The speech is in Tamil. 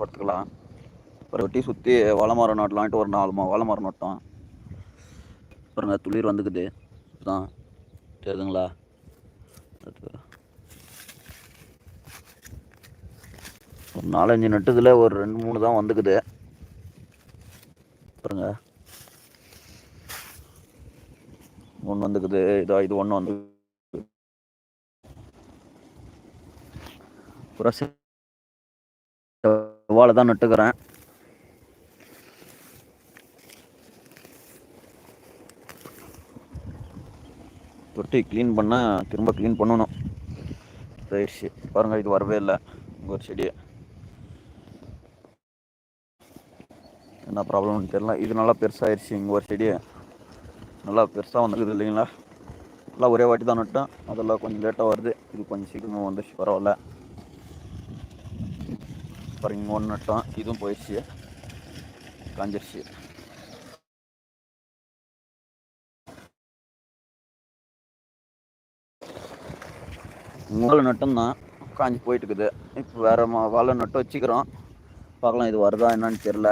பார்த்துக்கலாம் ஒரு வெட்டி சுற்றி வாழை மரம் நட்டலான்ட்டு ஒரு நாலு மா வாழை மரம் நட்டோம். பாருங்க துளிர் வந்துக்குது. தான் தெரியுதுங்களா? ஒரு நாலஞ்சு நட்டுதில் ஒரு ரெண்டு மூணு தான் வந்துக்குது. பாருங்க. ஒன்று வந்துக்குது. இதோ இது ஒன்று வந்து புற செவ்வாழை தான் நட்டுக்கிறேன். தொட்டி க்ளீன் பண்ண திரும்ப க்ளீன் பண்ணணும். ரைட்ஸு பாருங்கள் இது வரவே இல்லை. ஒரு செடி என்ன ப்ராப்ளம்னு தெரியல. இது நல்லா பெருசாகிடுச்சு இங்கே ஒரு செடி நல்லா பெருசாக வந்துருக்குது இல்லைங்களா? எல்லாம் ஒரே வாட்டி தான் நட்டேன். அதெல்லாம் கொஞ்சம் லேட்டாக வருது. இது கொஞ்சம் சீக்கிரமாக வந்துச்சு பரவாயில்ல. பாருங்க இங்கே ஒன்று நட்டோம். இதுவும் போயிடுச்சு. காஞ்சிருச்சு. வாழை நட்டம் தான். காஞ்சி போயிட்டு இருக்குது. இப்போ வேறு மா வாழை நட்டு வச்சுக்கிறோம். பார்க்கலாம் இது வருதா என்னன்னு தெரில